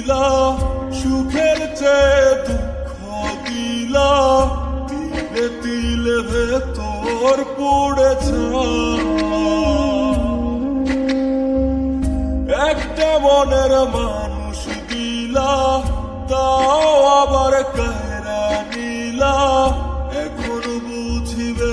দিলা, সুখের চেয়ে দুঃখ দিলা। তিলে তিলে ভেতর পড়েছে একটা মনের মানুষ দিলা, তাও আবার কায়রা নিলা। এখন বুঝিবে